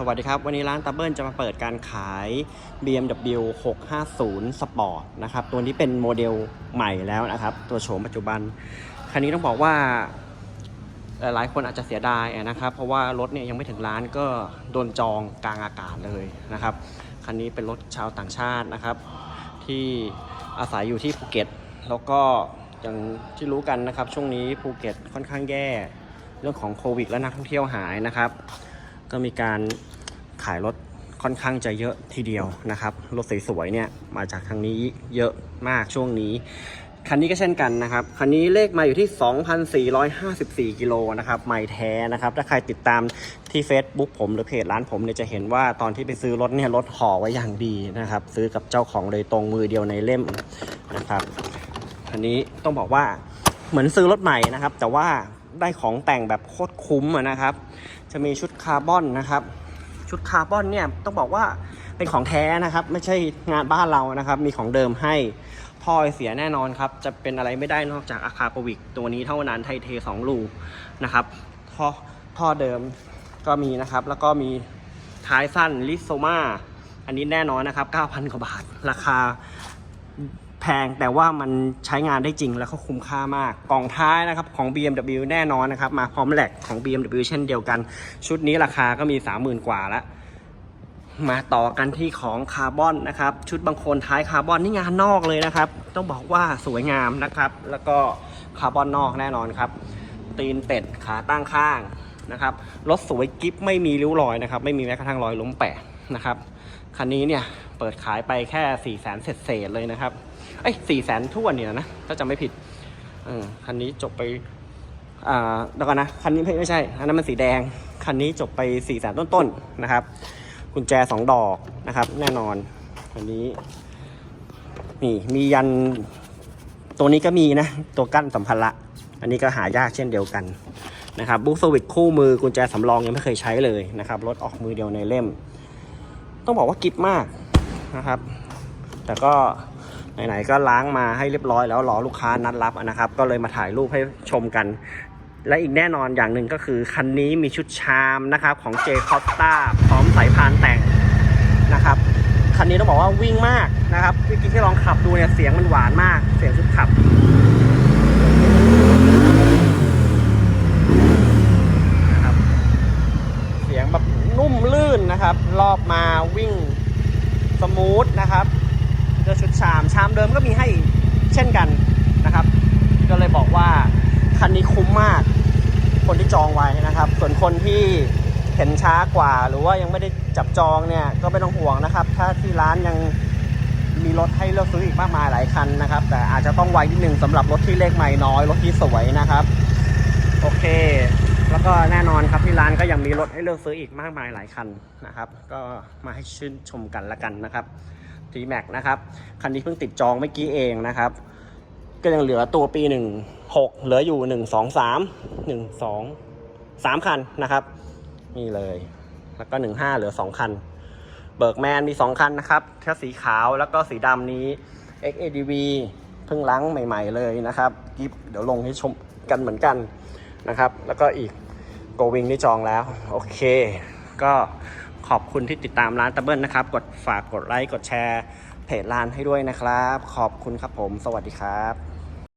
สวัสดีครับ วันนี้ร้านตาเบิลจะมาเปิดการขาย BMW 650 Sport นะครับ ตัวนี้เป็นโมเดลใหม่แล้วนะครับ ตัวโฉมปัจจุบัน คันนี้ต้องบอกว่าหลายๆคนอาจจะเสียดายนะครับ เพราะว่ารถเนี่ยยังไม่ถึงร้านก็โดนจองกลางอากาศเลยนะครับ คันนี้เป็นรถชาวต่างชาตินะครับ ที่อาศัยอยู่ที่ภูเก็ต แล้วก็อย่างที่รู้กันนะครับ ช่วงนี้ภูเก็ตค่อนข้างแย่ เรื่องของโควิดและนักท่องเที่ยวหายนะครับ ก็มีการขายรถค่อนข้างจะเยอะทีเดียวนะครับ รถสวยๆเนี่ยมาจากทางนี้เยอะมากช่วงนี้ คันนี้ก็เช่นกันนะครับ คันนี้เลขมาอยู่ที่ 2,454 กิโลนะครับ ไม่แท้นะครับ ถ้าใครติดตามที่ Facebook ผมหรือเพจร้านผมเนี่ยจะเห็นว่าตอนที่ไปซื้อรถเนี่ยรถห่อไว้อย่างดีนะครับ ซื้อกับเจ้าของโดยตรงมือเดียวในเล่มนะครับอันนี้ต้องบอกว่าเหมือนซื้อรถใหม่นะครับ แต่ว่า ได้ของแต่งแบบโคตรคุ้มนะครับ จะมีชุดคาร์บอนนะครับ ชุดคาร์บอนเนี่ยต้องบอกว่าเป็นของแท้นะครับ ไม่ใช่งานบ้านเรานะครับ มีของเดิมให้ท่อเสียแน่นอนครับ จะเป็นอะไรไม่ได้นอกจากอาคาปวิกตัวนี้เท่านั้นไทเทสองลูนะครับท่อท่อเดิมก็มีนะครับ แล้วก็มีท้ายสั้นลิโซมาอันนี้แน่นอนนะครับ 9,000 กว่าบาท ราคา พงแต่ว่ามันใช้งานได้จริงแล้วก็คุ้มค่ามาก กล่องท้ายนะครับของ BMW แน่นอนนะครับ มาพร้อมแหลกของ BMW เช่นเดียวกัน ชุดนี้ราคาก็มี 30,000 กว่าแล้วมาต่อกันที่ของคาร์บอนนะครับ ชุดบางคนท้ายคาร์บอนนี่งานนอกเลยนะครับ ต้องบอกว่าสวยงามนะครับ แล้วก็คาร์บอนนอกแน่นอนครับ ตีนเป็ดขาตั้งข้างนะครับรถสวยกิฟไม่มีริ้วรอยนะครับ ไม่มีแม้กระทั่งรอยล้มแปะนะครับ คันนี้เนี่ยเปิดขายไปแค่4ี่แสนเศษๆเลยนะครับเอ้ยสี่แสนทั่วเนี่ยนะถ้าจำไม่ผิดเออคันนี้จบไปอ่าเดี๋ยวก่อนนะคันนี้ไม่ไม่ใช่อันนั้นมันสีแดงคันนี้จบไปสี่แสนต้นๆนะครับกุญแจสองดอกนะครับแน่นอนอันนี้นี่มียันตัวนี้ก็มีนะ ตัวกั้นสัมภาระอันนี้ก็หายากเช่นเดียวกันนะครับบุ๊กสวิตคู่มือกุญแจสำรองยังไม่เคยใช้เลยนะครับรถออกมือเดียวในเล่ม ต้องบอกว่ากิฟมากนะครับ แต่ก็ไหนๆก็ล้างมาให้เรียบร้อยแล้วรอลูกค้านัดรับนะครับ ก็เลยมาถ่ายรูปให้ชมกัน และอีกแน่นอนอย่างหนึ่งก็คือ คันนี้มีชุดชามนะครับของ J Costa พร้อมสายพานแต่งนะครับ คันนี้ต้องบอกว่าวิ่งมากนะครับเมื่อกี้ที่ลองขับดูเนี่ยเสียงมันหวานมาก เสียงชุดขับ เสียงแบบนุ่มลื่นนะครับ รอบมาวิ่ง สมูทนะครับด้วยชุดชามชามเดิมก็มีให้เช่นกันนะครับ ก็เลยบอกว่าคันนี้คุ้มมากคนที่จองไว้นะครับ ส่วนคนที่เห็นช้ากว่า หรือว่ายังไม่ได้จับจองเนี่ยก็ไม่ต้องห่วงนะครับ ถ้าที่ร้านยังมีรถให้เลือกซื้ออีกมากมายหลายคันนะครับ แต่อาจจะต้องไวนิดนึงสำหรับรถที่เลขไม่น้อย รถที่สวยนะครับ โอเค แล้วก็แน่นอนครับที่ร้านก็ยังมีรถให้เลือกซื้ออีกมากมายหลายคันนะครับ ก็มาให้ชื่นชมกันละกันนะครับ t m a x นะครับคันนี้เพิ่งติดจองเมื่อกี้เองนะครับ ก็ยังเหลือตัวปี 16 เหลืออยู่ 1 2 3 1 2 3 คันนะครับ นี่เลย แล้วก็ 15 เหลือ 2 คัน เบิร์กแมนมี 2 คันนะครับแค่สีขาวแล้วก็สีดำนี้ XADV เพิ่งล้างใหม่ ๆ เลยนะครับกิฟเดี๋ยวลงให้ชมกันเหมือนกัน นะครับ แล้วก็อีกโกวิงนี่จองแล้ว โอเค ก็ขอบคุณที่ติดตามร้านตะเบิลนะครับ กดฝากกดไลค์ กดแชร์เพจร้านให้ด้วยนะครับ ขอบคุณครับผม สวัสดีครับ